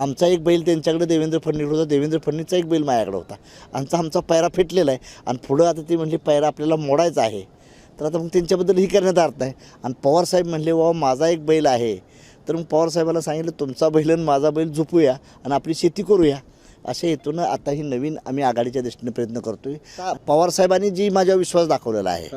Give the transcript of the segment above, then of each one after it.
आमचा एक बैल त्यांच्याकडे देवेंद्र फडणवीस होता. देवेंद्र फडणवीसचा एक बैल माझ्याकडे होता. आमचा आमचा पायरा फेटलेला आहे. आणि पुढं आता ती म्हणली पायरा आपल्याला मोडायचा आहे. तर आता मग त्यांच्याबद्दल ही करण्यात अर्थ आहे. आणि पवारसाहेब म्हणले बाबा माझा एक बैल आहे. तर मग पवारसाहेबाला सांगितलं तुमचा बैल आणि माझा बैल झोपूया आणि आपली शेती करूया. अशा हेतूनं आता ही नवीन आम्ही आघाडीच्या दृष्टीने प्रयत्न करतोय. पवारसाहेबांनी जी माझ्यावर विश्वास दाखवलेला आहे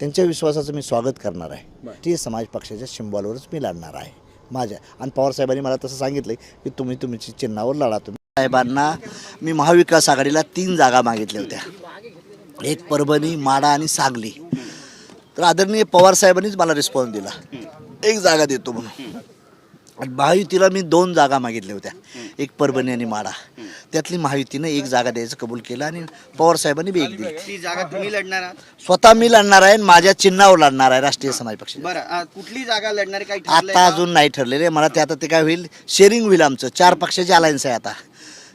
त्यांच्या विश्वासाचं मी स्वागत करणार आहे. ती समाज पक्षाच्या सिम्बॉलवरच मी लढणार आहे. माझ्या. आणि पवारसाहेबांनी मला तसं सांगितलं की तुम्ही तुमची चिन्हावर लढा तुम्ही. साहेबांना मी महाविकास आघाडीला तीन जागा मागितल्या होत्या. एक परभणी माडा आणि सांगली. तर आदरणीय पवार साहेबांनीच मला रिस्पॉन्स दिला. एक जागा देतो म्हणून. आणि महायुतीला मी दोन जागा मागितल्या होत्या. एक परभणी आणि माडा. त्यातली महायुतीनं एक जागा द्यायचं कबूल केलं आणि पवार साहेबांनी बी एक दिली. ती जागा तुम्ही लढणार आहात? स्वतः मी लढणार आहे आणि माझ्या चिन्हावर लढणार आहे राष्ट्रीय समाज पक्ष. बरं आ, कुठली जागा लढणार आहे? काही ठरलंय आता का? अजून नाही ठरलेले मला ते आता ते काय होईल. शेअरिंग होईल आमचं. चार पक्षाची अलायन्स आहे आता.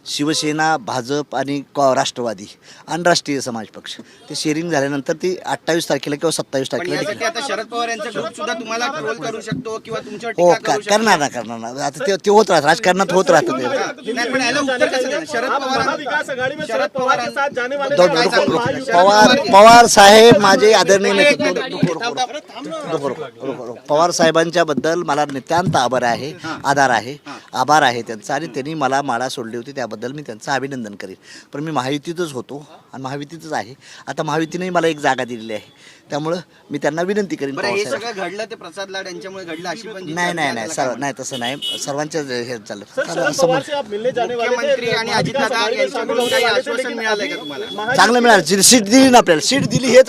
शिवसेना भाजप आणि कॉ- राष्ट्रवादी आणि राष्ट्रीय समाज पक्ष ते शेअरिंग झाल्यानंतर ती अठ्ठावीस तारखेला किंवा सत्तावीस पण तारखेला यासाठी declare- आता शरद पवार यांचा ग्रुप सुद्धा तुम्हाला ट्रोल करू शकतो किंवा तुमच्यावर हो टीका का करू शकतो करणार ना करणार ना आता ते ते होत राहत राजकारणात होत राहतं ते नाही, पण याला उत्तर कसं देणार? शरद पवार महाविकास आघाड़ी में शरद शरद पवार के पवार- साथ जाने वाले दो- काय रुको- सांगू? रुको- शरद पवार साहेब माझे आदरणीय नेते मिनिट, रुको- रुको- रुको- थांब, थांब. रुको- रुको- रुको- रुको. पवार साहेबांच्या बद्दल मला नितांत आभार आहे आधार आहे आभार आहे त्यांचा आणि त्यांनी मला माळा सोडली होती त्याबद्दल मी त्यांचं अभिनंदन करेन. पण मी महायुतीतच होतो आणि महायुतीतच आहे. आता महायुतीनेही मला एक जागा दिलेली आहे. त्यामुळं मी त्यांना विनंती करेन हे घडलं ते प्रसाद लाड यांच्यामुळे घडलं अशी पण नाही नाही नाही सर्व काय नाही तसं नाही. सर्वांच्या हे सर समोर- मुख्यमंत्री आणि अजितदादा यांच्याकडून काही आश्वासन मिळालंय का तुम्हाला? महा- चांगलं मिळालं. सीट दिली ना आपल्याला. सीट दिली हेच